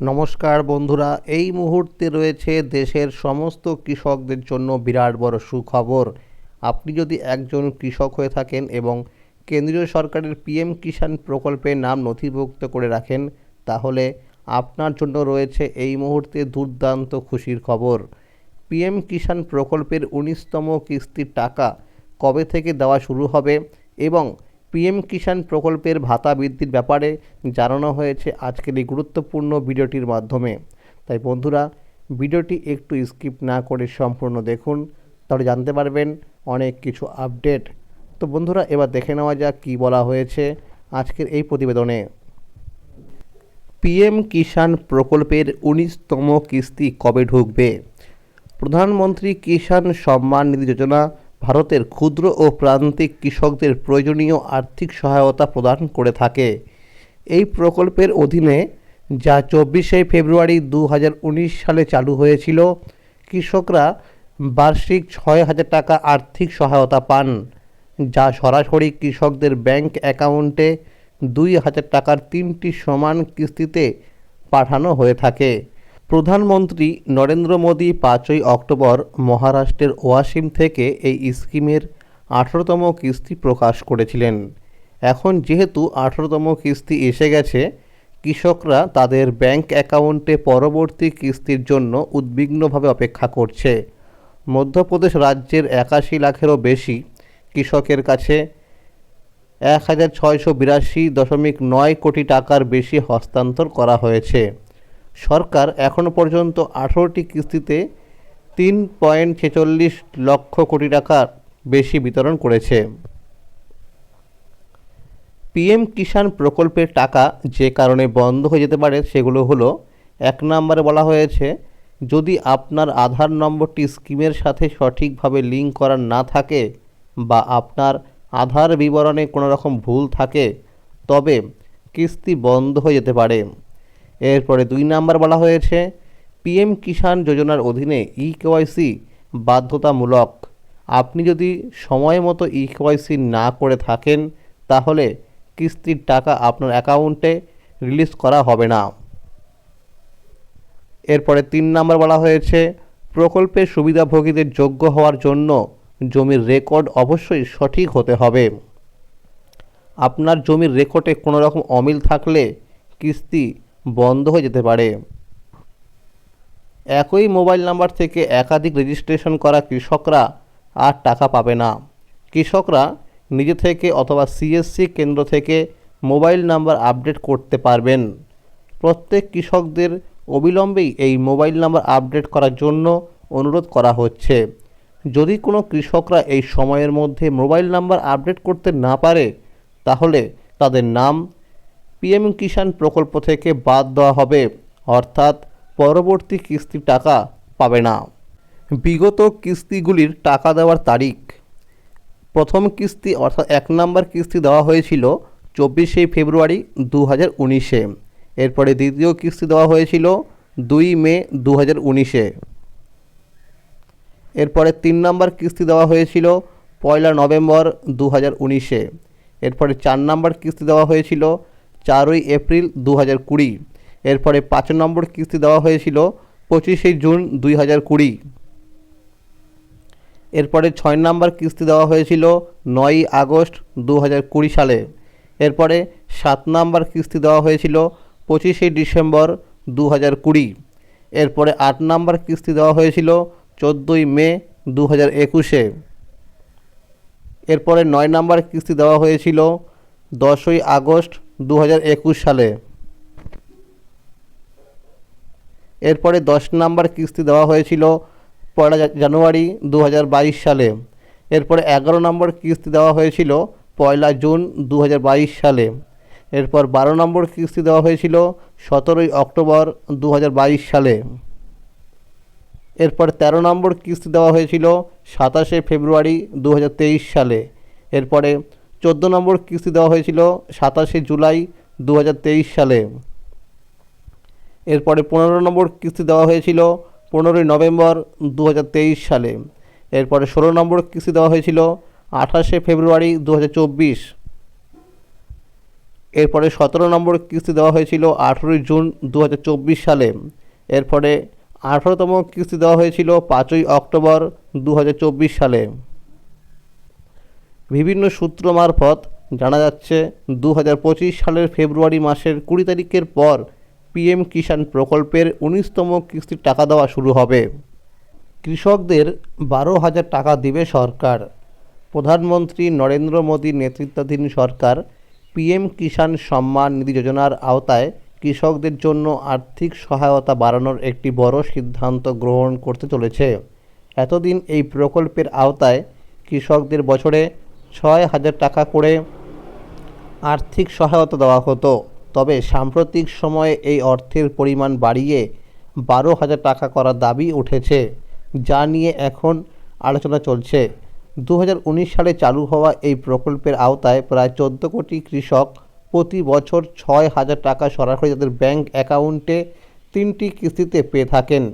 নমস্কার বন্ধুরা, এই মুহূর্তে রয়েছে দেশের সমস্ত কৃষকদের জন্য বিরাট বড় সুখবর। আপনি যদি একজন কৃষক হয়ে থাকেন এবং কেন্দ্রীয় সরকারের পিএম কিষাণ প্রকল্পে নাম নথিভুক্ত করে রাখেন, তাহলে আপনার জন্য রয়েছে এই মুহূর্তে দুর্দান্ত খুশির খবর। পিএম কিষাণ প্রকল্পের উনিশতম কিস্তির টাকা কবে থেকে দেওয়া শুরু হবে এবং পিএম কিষাণ প্রকল্পের ভাতা বৃদ্ধির ব্যাপারে জানানো হয়েছে আজকের এই গুরুত্বপূর্ণ ভিডিওটির মাধ্যমে। তাই বন্ধুরা, ভিডিওটি একটু স্কিপ না করে সম্পূর্ণ দেখুন, তাহলে জানতে পারবেন অনেক কিছু আপডেট। তো বন্ধুরা, এবার দেখে নেওয়া যাক কী বলা হয়েছে আজকের এই প্রতিবেদনে। পিএম কিষাণ প্রকল্পের উনিশতম কিস্তি কবে ঢুকবে? প্রধানমন্ত্রী কিষাণ সম্মান নিধি যোজনা ভারতের ক্ষুদ্র ও প্রান্তিক কৃষকদের প্রয়োজনীয় আর্থিক সহায়তা প্রদান করে থাকে। এই প্রকল্পের অধীনে যা চব্বিশে ফেব্রুয়ারি দু হাজার উনিশ সালে চালু হয়েছিল, কৃষকরা বার্ষিক ছয় হাজার টাকা আর্থিক সহায়তা পান, যা সরাসরি কৃষকদের ব্যাংক অ্যাকাউন্টে দুই হাজার টাকার তিনটি সমান কিস্তিতে পাঠানো হয়ে থাকে। প্রধানমন্ত্রী নরেন্দ্র মোদী পাঁচই অক্টোবর মহারাষ্ট্রের ওয়াসিম থেকে এই স্কিমের আঠেরোতম কিস্তি প্রকাশ করেছিলেন। এখন যেহেতু আঠেরোতম কিস্তি এসে গেছে, কৃষকরা তাদের ব্যাংক অ্যাকাউন্টে পরবর্তী কিস্তির জন্য উদ্বিগ্নভাবে অপেক্ষা করছে। মধ্যপ্রদেশ রাজ্যের একাশি লাখেরও বেশি কৃষকের কাছে এক হাজার ছয়শো বিরাশি দশমিক নয় কোটি টাকার বেশি হস্তান্তর করা হয়েছে। সরকার এখনও পর্যন্ত আঠেরোটি কিস্তিতে তিন পয়েন্ট ছেচল্লিশ লক্ষ কোটি টাকার বেশি বিতরণ করেছে। পিএম কিষাণ প্রকল্পের টাকা যে কারণে বন্ধ হয়ে যেতে পারে সেগুলো হলো, এক নম্বরে বলা হয়েছে, যদি আপনার আধার নম্বরটি স্কিমের সাথে সঠিকভাবে লিঙ্ক করা না থাকে বা আপনার আধার বিবরণে কোনো রকম ভুল থাকে, তবে কিস্তি বন্ধ হয়ে যেতে পারে। এরপরে দুই নাম্বার বলা হয়েছে, পিএম কিষাণ যোজনার অধীনে ই কেওয়াইসি বাধ্যতামূলক। আপনি যদি সময় মতো ই কেওয়াইসি না করে থাকেন, তাহলে কিস্তির টাকা আপনার অ্যাকাউন্টে রিলিজ করা হবে না। এরপরে তিন নাম্বার বলা হয়েছে, প্রকল্পের সুবিধাভোগীদের যোগ্য হওয়ার জন্য জমির রেকর্ড অবশ্যই সঠিক হতে হবে। আপনার জমির রেকর্ডে কোনো রকম অমিল থাকলে কিস্তি বন্ধ হয়ে যেতে পারে। একই মোবাইল নাম্বার থেকে একাধিক রেজিস্ট্রেশন করা কৃষকরা আর টাকা পাবে না। কৃষকরা নিজে থেকে অথবা সিএসসি কেন্দ্র থেকে মোবাইল নাম্বার আপডেট করতে পারবেন। প্রত্যেক কৃষকদের অবিলম্বেই এই মোবাইল নাম্বার আপডেট করার জন্য অনুরোধ করা হচ্ছে। যদি কোনো কৃষকরা এই সময়ের মধ্যে মোবাইল নাম্বার আপডেট করতে না পারে, তাহলে তাদের নাম পিএম কিষাণ প্রকল্প থেকে বাদ দেওয়া হবে। অর্থাৎ পরবর্তী কিস্তির টাকা পাবে না। বিগত কিস্তিগুলির টাকা দেওয়ার তারিখ। প্রথম কিস্তি অর্থাৎ এক নম্বর কিস্তি দেওয়া হয়েছিল চব্বিশে ফেব্রুয়ারি দু হাজার উনিশে। এরপরে দ্বিতীয় কিস্তি দেওয়া হয়েছিল দুই মে দু হাজার উনিশে। এরপরে তিন নম্বর কিস্তি দেওয়া হয়েছিল পয়লা নভেম্বর দু হাজার উনিশে। এরপরে চার নম্বর কিস্তি দেওয়া হয়েছিল চারই এপ্রিল দু হাজার কুড়ি। এরপরে পাঁচ নম্বর কিস্তি দেওয়া হয়েছিল পঁচিশে জুন দুই হাজার কুড়ি। এরপরে ছয় নম্বর কিস্তি দেওয়া হয়েছিল নয়ই আগস্ট দু হাজার কুড়ি সালে। এরপরে সাত নম্বর কিস্তি দেওয়া হয়েছিল পঁচিশে ডিসেম্বর দু হাজার কুড়ি। এরপরে আট নম্বর কিস্তি দেওয়া হয়েছিল চোদ্দোই মে দু হাজার একুশে। এরপরে নয় নম্বর কিস্তি দেওয়া হয়েছিল দশই আগস্ট দু হাজার একুশ সালে। এরপরে দশ নম্বর কিস্তি দেওয়া হয়েছিল পয়লা জানুয়ারি দু হাজার বাইশ সালে। এরপরে এগারো নম্বর কিস্তি দেওয়া হয়েছিল পয়লা জুন দু হাজার বাইশ সালে। এরপর বারো নম্বর কিস্তি দেওয়া হয়েছিল সতেরোই অক্টোবর দু হাজার বাইশ সালে। এরপর তেরো নম্বর কিস্তি দেওয়া হয়েছিল সাতাশে ফেব্রুয়ারি দু হাজার তেইশ সালে। এরপরে চোদ্দ নম্বর কিস্তি দেওয়া হয়েছিল সাতাশে জুলাই দু হাজার তেইশ সালে। এরপরে পনেরো নম্বর কিস্তি দেওয়া হয়েছিল পনেরোই নভেম্বর দু হাজার তেইশ সালে। এরপরে ষোলো নম্বর কিস্তি দেওয়া হয়েছিল আঠাশে ফেব্রুয়ারি দু হাজার চব্বিশ। এরপরে সতেরো নম্বর কিস্তি দেওয়া হয়েছিল আঠেরোই জুন দু হাজার চব্বিশ সালে। এরপরে আঠারোতম কিস্তি দেওয়া হয়েছিল পাঁচই অক্টোবর দু হাজার চব্বিশ সালে। বিভিন্ন সূত্র মারফত জানা যাচ্ছে দু হাজার পঁচিশ সালের ফেব্রুয়ারি মাসের কুড়ি তারিখের পর পিএম কিষাণ প্রকল্পের উনিশতম কিস্তির টাকা দেওয়া শুরু হবে। কৃষকদের বারো হাজার টাকা দিবে সরকার। প্রধানমন্ত্রী নরেন্দ্র মোদীর নেতৃত্বাধীন সরকার পিএম কিষাণ সম্মান নিধি যোজনার আওতায় কৃষকদের জন্য আর্থিক সহায়তা বাড়ানোর একটি বড় সিদ্ধান্ত গ্রহণ করতে চলেছে। এতদিন এই প্রকল্পের আওতায় কৃষকদের বছরে ছয় হাজার টাকা করে আর্থিক সহায়তা দেওয়া হতো। তবে সাম্প্রতিক সময়ে এই অর্থের পরিমাণ বাড়িয়ে বারো হাজার টাকা করার দাবি উঠেছে, যা নিয়ে এখন আলোচনা চলছে। দু হাজার উনিশ সালে চালু হওয়া এই প্রকল্পের আওতায় প্রায় চোদ্দ কোটি কৃষক প্রতি বছর ছয় হাজার টাকা সরাসরি তাদের ব্যাংক অ্যাকাউন্টে তিনটি কিস্তিতে পেয়ে থাকেন।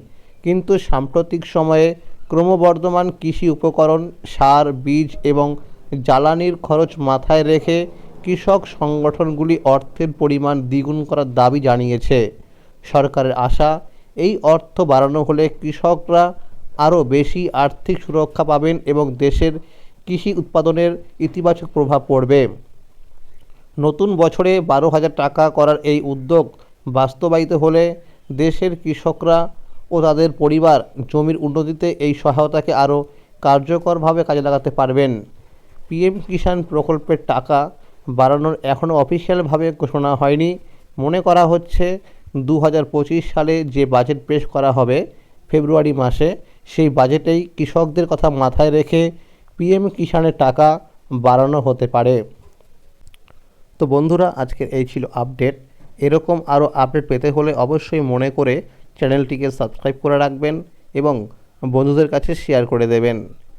কিন্তু সাম্প্রতিক সময়ে ক্রমবর্ধমান কৃষি উপকরণ, সার, বীজ এবং জ্বালানির খরচ মাথায় রেখে কৃষক সংগঠনগুলি অর্থের পরিমাণ দ্বিগুণ করার দাবি জানিয়েছে। সরকারের আশা, এই অর্থ বাড়ানো হলে কৃষকরা আরও বেশি আর্থিক সুরক্ষা পাবেন এবং দেশের কৃষি উৎপাদনের ইতিবাচক প্রভাব পড়বে। নতুন বছরে বারো হাজার টাকা করার এই উদ্যোগ বাস্তবায়িত হলে দেশের কৃষকরা ও তাদের পরিবার জমির উন্নতিতে এই সহায়তাকে আরও কার্যকরভাবে কাজে লাগাতে পারবেন। পিএম কিষাণ প্রকল্পের টাকা বাড়ানোর এখনও অফিসিয়ালভাবে ঘোষণা হয়নি। মনে করা হচ্ছে দু হাজার পঁচিশ সালে যে বাজেট পেশ করা হবে ফেব্রুয়ারি মাসে, সেই বাজেটেই কৃষকদের কথা মাথায় রেখে পিএম কিষাণের টাকা বাড়ানো হতে পারে। তো বন্ধুরা, আজকের এই ছিল আপডেট। এরকম আরও আপডেট পেতে হলে অবশ্যই মনে করে চ্যানেলটিকে সাবস্ক্রাইব করে রাখবেন এবং বন্ধুদের কাছে শেয়ার করে দেবেন।